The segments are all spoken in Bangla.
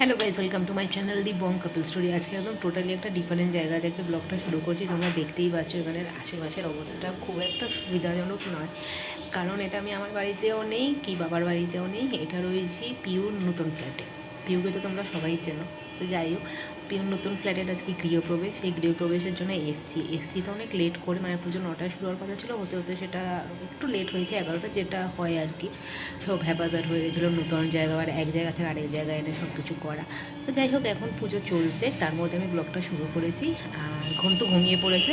Hello guys welcome to my channel the Bong couple story আজকে একদম টোটালি একটা ডিফারেন্ট জায়গা থেকে ব্লগটা শুরু করছি। তোমরা দেখতেই পাচ্ছ এখানের আশেপাশের অবস্থাটা। খুব একটা সুবিধাজনক নয়। কারণ এটা আমি আমার বাড়িতেও নেই, কি বাবার বাড়িতেও নেই। এটা রয়েছি পিউর নতুন ফ্ল্যাটে পিউকে তো তোমরা সবাই চেনো। তো যাই হোক, পিউর নতুন ফ্ল্যাটের আজকে গৃহপ্রবেশ। এই গৃহপ্রবেশের জন্য এসছি। এসছি তো অনেক লেট করে মানে পুজো নটায় শুরু হওয়ার কথা ছিল, হতে হতে সেটা একটু লেট হয়েছে এগারোটা, যেটা হয় আর কি। সব হ্যাপাজার হয়ে গেছিল, নতুন জায়গা আর এক জায়গা থেকে আরেক জায়গায় এনে সব কিছু করা। তো যাই হোক, এখন পুজো চলছে। তার মধ্যে আমি ব্লগটা শুরু করেছি। আর ঘুম তো ঘুমিয়ে পড়েছে।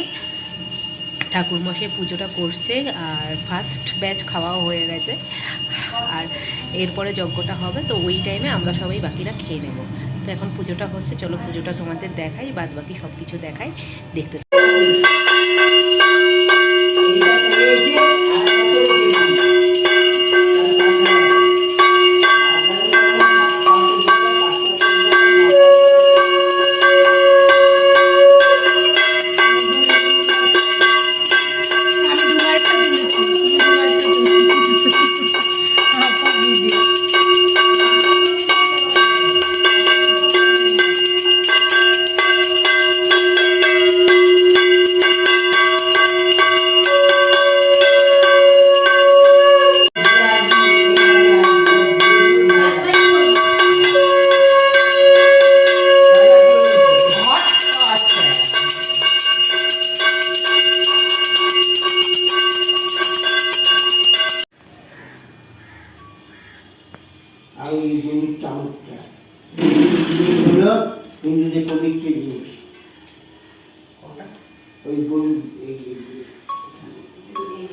ঠাকুরমশাই পুজোটা করছে, আর ফার্স্ট ব্যাচ খাওয়াও হয়ে গেছে। আর এরপরে যজ্ঞটা হবে, তো ওই টাইমে আমরা সবাই বাকিরা খেয়ে নেব। তো এখন পুজোটা হচ্ছে, চলো পুজোটা তোমাদের দেখাই বাদ বাকি সব কিছু দেখাই, দেখতে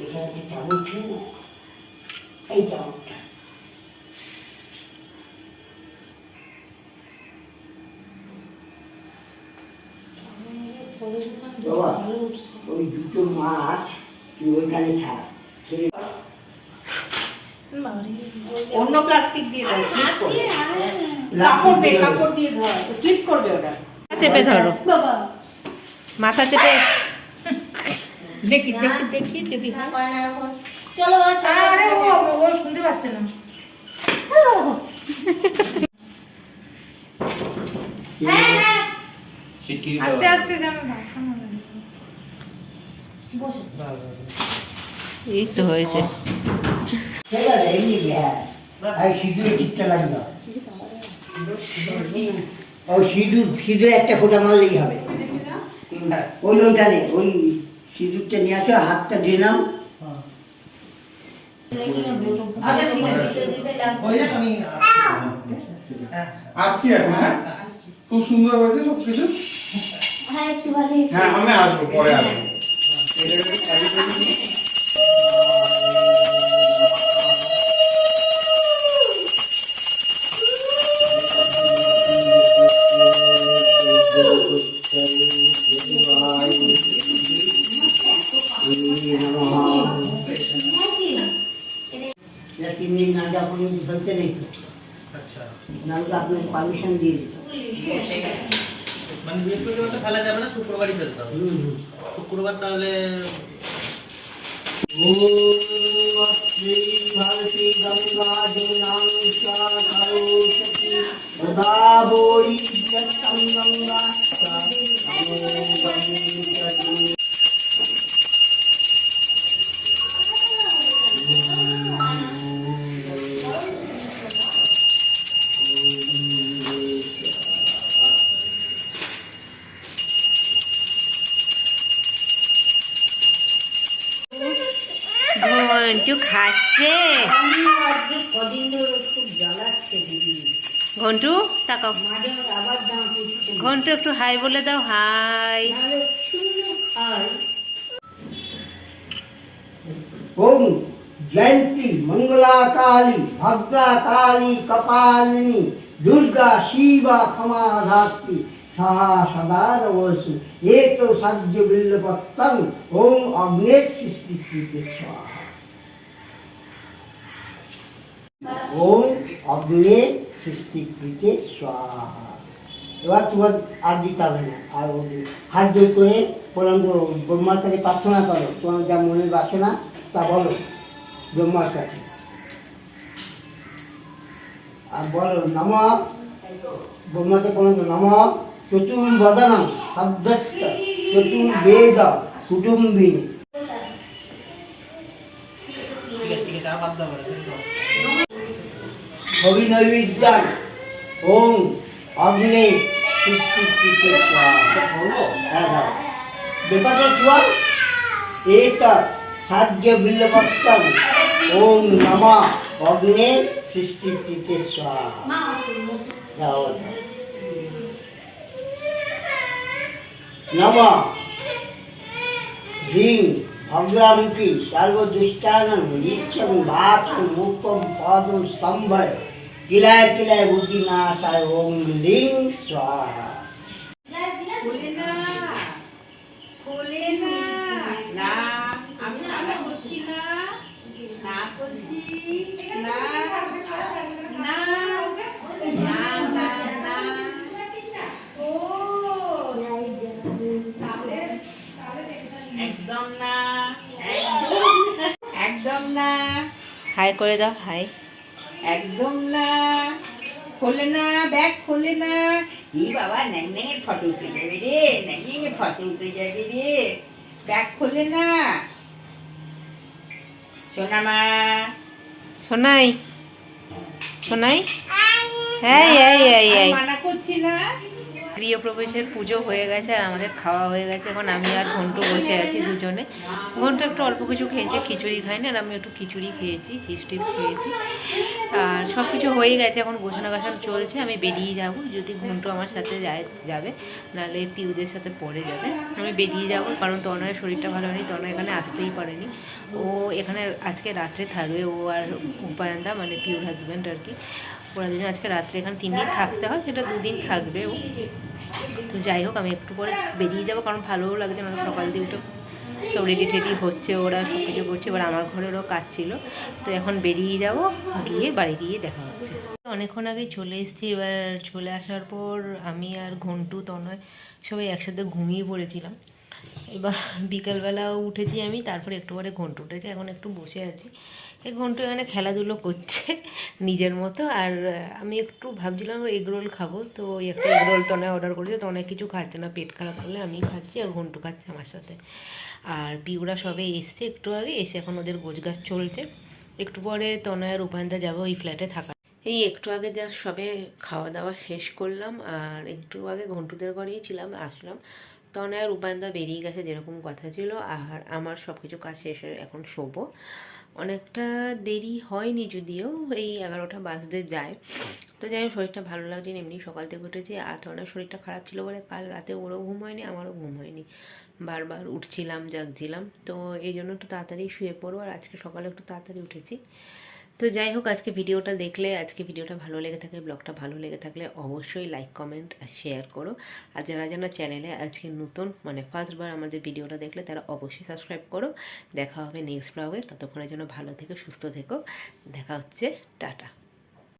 এখানে যে চামচ ছিল না, এই চামচটা বাবা ওই দুটো মাছ তুই ওইখানে ছাড়া ছেড়ে অন্য প্লাস্টিক দিয়ে স্লিপ করবে কাপড় দিয়ে কাপড় দিয়ে স্লিপ করবে ওটা। চেপে ধরো। বাবা। মাথা চেপে দেখি দেখি দেখি যদি হয়। চলো আরে ও ও শুনতে পাচ্ছে না। হ্যাঁ হ্যাঁ। আস্তে আস্তে এই তো হয়েছে। হ্যাঁ সিঁদুর সিঁদুরে একটা ফোঁটা মারলেই হবে। ওই ওইখানে ওই সিঁদুরটা নিয়ে আসো হাতটা আচ্ছা আছে। দিতে লাগবে আসছি এখন হ্যাঁ? খুব সুন্দর হয়েছে সব কিছু হ্যাঁ হ্যাঁ আমি আসব পরে আসব। তিন দিন না যাওয়া পর্যন্ত ফেলতে নেই তো নাহলে আপনাকে পারমিশন দিয়ে দিত মানে বৃহস্পতিবার তো ফেলা যাবে না শুক্রবারই ফেলতে হবে হুম হুম শুক্রবার তাহলে भारती गंगा जमुना सरस्वती गोदावरी ঘন্টু, তাকাও। ঘন্টু, একটু হাই বলে দাও, হাই। ওম জয়ন্তী মঙ্গলা কালী ভদ্রা কালী কপালিনী, দুর্গা, শিবা ক্ষমা ধাত্রী সাহা সদা রবসু এ তো সাধ্য বিল্লপত্তং, ওম অগ্নের সৃষ্টি কৃতে স্বাহা। ওম অগ্নে সৃষ্টিকৃতে এবার তোমার আর দিতে হবে না। আর হাত জোর করে প্রণাম করো ব্রহ্মার কাছে প্রার্থনা করো, তোমার যা মনের বাসনা, তা বলো ব্রহ্মার কাছে আর বলো, নম ব্রহ্মাতে পর্যন্ত নম চতুর্বদন শব্দস্ত চতুর্বেদ, কুটুম্বিনী। ঠিক আছে ঠিক আছে দাও হরিনৈবিদ্যান ওম অগ্নে বেপাতে চুয়ান এত সাহায্য বিল্লপত্তম ওম নম অগ্নে সৃষ্টিকৃতে স্বাহা নম হ্রিং ভগ্রামুখী সর্বদুষ্টানং নিত্যং বাচং মুক্তং পদং স্তম্ভয়। কিলায় কিলায় ওম লিং স্বাহা। খোলে না খোলে না না না না। না করছি না না না না না। ও একদম না একদম একদম না। হাই করে দাও হাই। একদম না। খোলে না ব্যাগ খোলে না। ই বাবা ন্যাং ন্যাঙের ফটো উঠে যাবে রে ন্যাং ন্যাঙের ফটো উঠে যাবে রে। ব্যাগ খোলে না। সোনা মা সোনাই সোনাই। হ্যাঁ এই এই এই মানা করছি না। গৃহপ্রবেশের পুজো হয়ে গেছে আর আমাদের খাওয়া হয়ে গেছে। এখন আমি আর ঘন্টু বসে আছি দুজনে। ঘন্টু একটু অল্প কিছু খেয়েছে, খিচুড়ি খাইনি আর আমি একটু খিচুড়ি খেয়েছি, চিপস টিপস খেয়েছি। আর সব কিছু হয়ে গেছে, এখন গোছানো গাছানো চলছে, আমি বেরিয়ে যাব। যদি ঘন্টু আমার সাথে যায়, যাবে, নাহলে পিউদের সাথে পড়ে যাবে। আমি বেরিয়ে যাব, কারণ তনয়ের শরীরটা ভালো নেই তনয় এখানে আসতেই পারেনি। ও এখানে আজকে রাত্রে থাকবে, ও আর উপায়ন্দা মানে পিউর হাজব্যান্ড আর কি। ওরা দুজন আজকে রাত্রে এখানে তিন দিন থাকতে হয়, সেটা দুদিন থাকবে ও। তো যাই হোক, আমি একটু পরে বেরিয়ে যাব, কারণ ভালোও লাগছে মানে সকাল দিয়ে উঠে সব রেডি টেডি হচ্ছে ওরা সব কিছু করছে, এবার আমার ঘরেরও কাজ ছিল। তো এখন বেরিয়ে যাব, গিয়ে বাড়ি গিয়ে দেখা হচ্ছে। অনেকক্ষণ আগে চলে এসেছি, এবার চলে আসার পর আমি আর ঘন্টু, তনয় সবাই একসাথে ঘুমিয়ে পড়েছিলাম। এবার বিকালবেলাও উঠেছি আমি, তারপরে একটু পরে ঘন্টু উঠেছে, এখন একটু বসে আছি। ঘন্টু এখানে খেলাধুলো করছে নিজের মতো, আর আমি একটু ভাবছিলাম এগ রোল খাব। তো ওই একটা এগ রোল তনায় অর্ডার করেছে, তো অনেক কিছু খাচ্ছে না, পেট খারাপ করলে আমি খাচ্ছি আর ঘন্টু খাচ্ছে আমার সাথে। আর পিউরা সবে এসছে একটু আগে, এসে এখন ওদের গোছগাছ চলছে। একটু পরে তনয় আর উপায়নদা যাব ওই ফ্ল্যাটে থাকা এই একটু আগে যা সবে খাওয়া দাওয়া শেষ করলাম, আর একটু আগে ঘন্টুদের ঘরেই ছিলাম, আসলাম। তনয় আর উপায়নদা বেরিয়ে গেছে, যেরকম কথা ছিল, আর আমার সব কিছু কাজ শেষে এখন শোবো। অনেকটা দেরি হয়নি যদিও, এই এগারোটা বাজতে যায়। তো যাই হোক, শরীরটা ভালো লাগছে এমনি সকাল থেকে উঠেছি, আর ধরনের শরীরটা খারাপ ছিল বলে কাল রাতে ওরও ঘুম হয়নি, আমারও ঘুম হয়নি। বারবার উঠছিলাম, জাগছিলাম, তো এই জন্য একটু তাড়াতাড়ি শুয়ে পড়ব, আর আজকে সকালে একটু তাড়াতাড়ি উঠেছি। তো যাই হোক, আজকে ভিডিওটা দেখলে, আজকে ভিডিওটা ভালো লেগে থাকলে, ব্লগটা ভালো লেগে থাকলে অবশ্যই লাইক কমেন্ট আর শেয়ার করো। আর যারা যেন চ্যানেলে আজকে নতুন মানে ফার্স্টবার আমাদের ভিডিওটা দেখলে, তারা অবশ্যই সাবস্ক্রাইব করো। দেখা হবে নেক্সট ব্লগে ততক্ষণের জন্য ভালো থেকে, সুস্থ থেকো। দেখা হচ্ছে, টাটা।